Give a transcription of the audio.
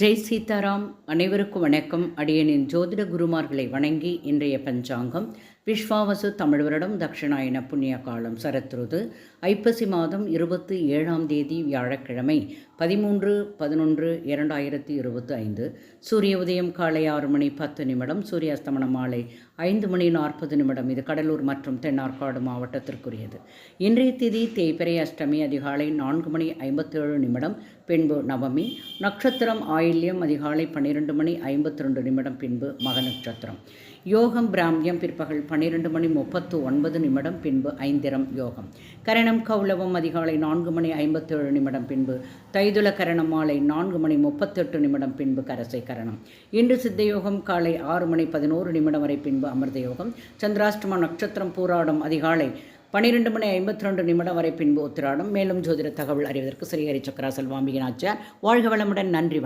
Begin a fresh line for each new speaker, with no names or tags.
ஜெய் சீதாராம் அனைவருக்கும் வணக்கம். அடியனின் ஜோதிட குருமார்களை வணங்கி இன்றைய பஞ்சாங்கம் விஸ்வாவசு தமிழ் வருடம் தட்சிணாயன புண்ணிய காலம் சரத்ருது ஐப்பசி மாதம் இருபத்தி ஏழாம் தேதி வியாழக்கிழமை பதிமூன்று பதினொன்று இரண்டாயிரத்தி இருபத்தி ஐந்து சூரிய உதயம் காலை ஆறு மணி பத்து நிமிடம் சூரிய அஸ்தமனம் மாலை ஐந்து மணி நாற்பது நிமிடம். இது கடலூர் மற்றும் தென்னார்காடு மாவட்டத்திற்குரியது. இன்றைய திதி தேய்பிரை அஷ்டமி அதிகாலை நான்கு மணி ஐம்பத்தேழு நிமிடம். பின்பு நவமி நட்சத்திரம் ஆயில்யம் அதிகாலை பன்னிரெண்டு மணி ஐம்பத்தி ரெண்டு நிமிடம் பின்பு மக நட்சத்திரம் யோகம் பிராமியம் பிற்பகல் பன்னிரெண்டு மணி முப்பத்து ஒன்பது நிமிடம் பின்பு ஐந்திரம் யோகம். கரணம் கௌலவம் அதிகாலை நான்கு மணி ஐம்பத்தேழு நிமிடம் பின்பு தைதுல கரணம் மாலை நான்கு மணி முப்பத்தெட்டு நிமிடம் பின்பு கரசை கரணம். இன்று சித்த யோகம் காலை ஆறு மணி பதினோரு நிமிடம் வரை பின்பு அமிர்த யோகம். சந்திராஷ்டம நட்சத்திரம் பூராடம் அதிகாலை பன்னிரெண்டு மணி ஐம்பத்தி ரெண்டு நிமிடம் வரை பின்பு உத்திராடம். மேலும் ஜோதிட தகவல் அறிவதற்கு ஸ்ரீஹரி சக்கரா செல்வாம்பிகனாச்சார் வாழ்க வளமுடன் நன்றி வணக்கம்.